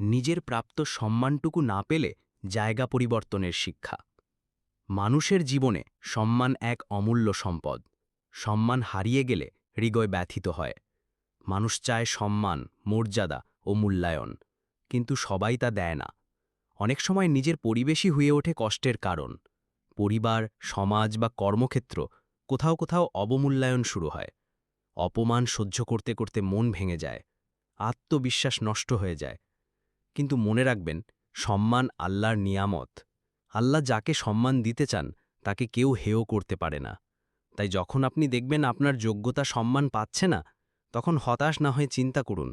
নিজের প্রাপ্ত সম্মানটুকু না পেলে জায়গা পরিবর্তনের শিক্ষা। মানুষের জীবনে সম্মান এক অমূল্য সম্পদ। সম্মান হারিয়ে গেলে হৃদয় ব্যথিত হয়। মানুষ চায় সম্মান, মর্যাদা ও মূল্যায়ন, কিন্তু সবাই তা দেয় না। অনেক সময় নিজের পরিবেশই হয়ে ওঠে কষ্টের কারণ। পরিবার, সমাজ বা কর্মক্ষেত্র কোথাও কোথাও অবমূল্যায়ন শুরু হয়। অপমান সহ্য করতে করতে মন ভেঙে যায়। আত্মবিশ্বাস নষ্ট হয়ে যায়। কিন্তু মনে রাখবেন, সম্মান আল্লাহর নিয়ামত। আল্লাহ যাকে সম্মান দিতে চান, তাকে কেউ হেয় করতে পারে না। তাই যখন আপনি দেখবেন আপনার যোগ্যতা সম্মান পাচ্ছে না, তখন হতাশ না হয়ে চিন্তা করুন,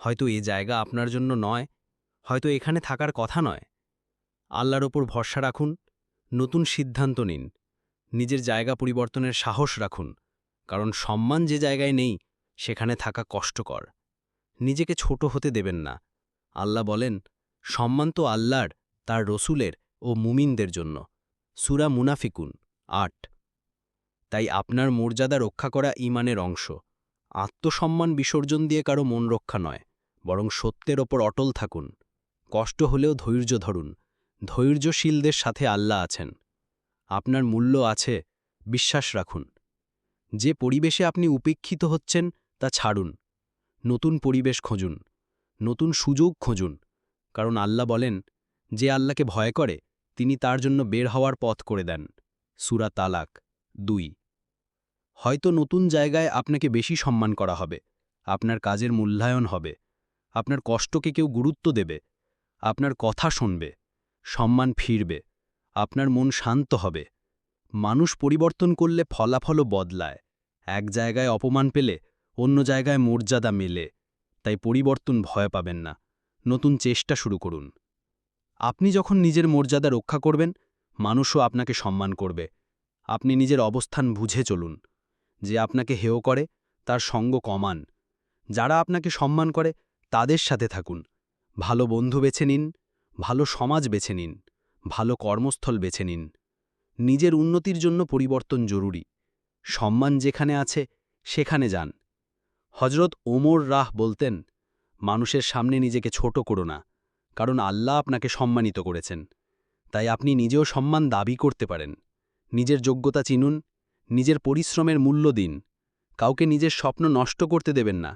হয়তো এ জায়গা আপনার জন্য নয়, হয়তো এখানে থাকার কথা নয়। আল্লাহর ওপর ভরসা রাখুন, নতুন সিদ্ধান্ত নিন, নিজের জায়গা পরিবর্তনের সাহস রাখুন, কারণ সম্মান যে জায়গায় নেই, সেখানে থাকা কষ্টকর। নিজেকে ছোট হতে দেবেন না। আল্লাহ বলেন, সম্মান তো আল্লাহর, তার রসুলের ও মুমিনদের জন্য। সুরা মুনাফিকুন, আট। তাই আপনার মর্যাদা রক্ষা করা ইমানের অংশ। আত্মসম্মান বিসর্জন দিয়ে কারও মন রক্ষা নয়, বরং সত্যের ওপর অটল থাকুন। কষ্ট হলেও ধৈর্য ধরুন, ধৈর্যশীলদের সাথে আল্লাহ আছেন। আপনার মূল্য আছে, বিশ্বাস রাখুন। যে পরিবেশে আপনি উপেক্ষিত হচ্ছেন, তা ছাড়ুন। নতুন পরিবেশ খুঁজুন। নতুন সুযোগ খুঁজুন। কারণ আল্লাহ বলেন, যে আল্লাহকে ভয় করে, তিনি তার জন্য বের হওয়ার পথ করে দেন। সুরা তালাক, দুই। হয়তো নতুন জায়গায় আপনাকে বেশি সম্মান করা হবে। আপনার কাজের মূল্যায়ন হবে। আপনার কষ্টকে কেউ গুরুত্ব দেবে। আপনার কথা শুনবে। সম্মান ফিরবে। আপনার মন শান্ত হবে। মানুষ পরিবর্তন করলে ফলাফলও বদলায়। এক জায়গায় অপমান পেলে অন্য জায়গায় মর্যাদা মেলে। তাই পরিবর্তন ভয় পাবেন না। নতুন চেষ্টা শুরু করুন। আপনি যখন নিজের মর্যাদা রক্ষা করবেন, মানুষও আপনাকে সম্মান করবে। আপনি নিজের অবস্থান বুঝে চলুন। যে আপনাকে হেয় করে, তার সঙ্গ কমান। যারা আপনাকে সম্মান করে, তাদের সাথে থাকুন। ভালো বন্ধু বেছে নিন, ভালো সমাজ বেছে নিন, ভালো কর্মস্থল বেছে নিন। নিজের উন্নতির জন্য পরিবর্তন জরুরি। সম্মান যেখানে আছে, সেখানে যান। হজরত ওমর রাহ বলতেন, মানুষের সামনে নিজেকে ছোট করো না, কারণ আল্লাহ আপনাকে সম্মানিত করেছেন। তাই আপনি নিজেও সম্মান দাবি করতে পারেন। নিজের যোগ্যতা চিনুন, নিজের পরিশ্রমের মূল্য দিন। কাউকে নিজের স্বপ্ন নষ্ট করতে দেবেন না।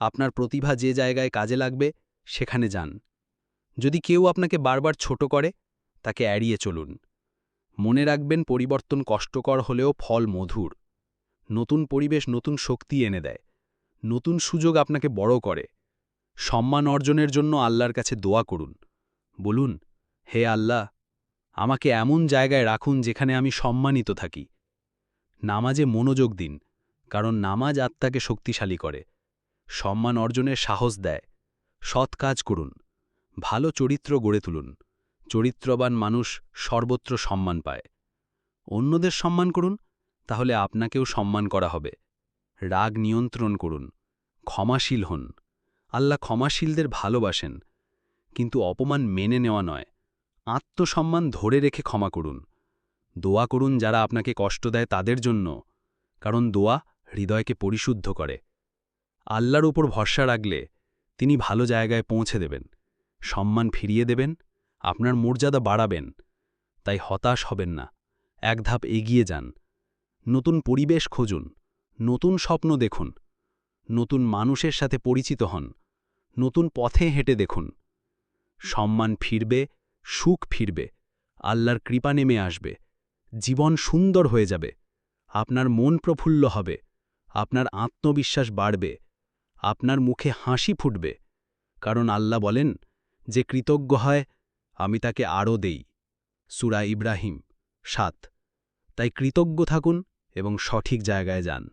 আপনার প্রতিভা যে জায়গায় কাজে লাগবে, সেখানে যান। যদি কেউ আপনাকে বারবার ছোট করে, তাকে এড়িয়ে চলুন। মনে রাখবেন পরিবর্তন কষ্টকর হলেও ফল মধুর। নতুন পরিবেশ নতুন শক্তি এনে দেয়। নতুন সুযোগ আপনাকে বড় করে। সম্মান অর্জনের জন্য আল্লাহর কাছে দোয়া করুন। বলুন, হে আল্লাহ, আমাকে এমন জায়গায় রাখুন যেখানে আমি সম্মানিত থাকি। নামাজে মনোযোগ দিন, কারণ নামাজ আত্মাকে শক্তিশালী করে। সম্মান অর্জনের সাহস দেয়। সৎ কাজ করুন, ভালো চরিত্র গড়ে তুলুন। চরিত্রবান মানুষ সর্বত্র সম্মান পায়। অন্যদের সম্মান করুন, তাহলে আপনাকেও সম্মান করা হবে। রাগ নিয়ন্ত্রণ করুন, ক্ষমাশীল হন। আল্লাহ ক্ষমাশীলদের ভালোবাসেন, কিন্তু অপমান মেনে নেওয়া নয়। আত্মসম্মান ধরে রেখে ক্ষমা করুন। দোয়া করুন যারা আপনাকে কষ্ট দেয় তাদের জন্য, কারণ দোয়া হৃদয়কে পরিশুদ্ধ করে। আল্লাহর উপর ভরসা রাখলে তিনি ভালো জায়গায় পৌঁছে দেবেন। সম্মান ফিরিয়ে দেবেন, আপনার মর্যাদা বাড়াবেন, তাই হতাশ হবেন না এক ধাপ এগিয়ে যান। নতুন পরিবেশ খুঁজুন। নতুন স্বপ্ন দেখুন, নতুন মানুষের সাথে পরিচিত হন, নতুন পথে হেঁটে দেখুন। সম্মান ফিরবে, সুখ ফিরবে, আল্লাহর কৃপা নেমে আসবে, জীবন সুন্দর হয়ে যাবে, আপনার মন প্রফুল্ল হবে, আপনার আত্মবিশ্বাস বাড়বে, আপনার মুখে হাসি ফুটবে, কারণ আল্লাহ বলেন, যে কৃতজ্ঞ হয়, আমি তাকে আরও দেই। সুরা ইব্রাহিম সাত। তাই কৃতজ্ঞ থাকুন এবং সঠিক জায়গায় যান।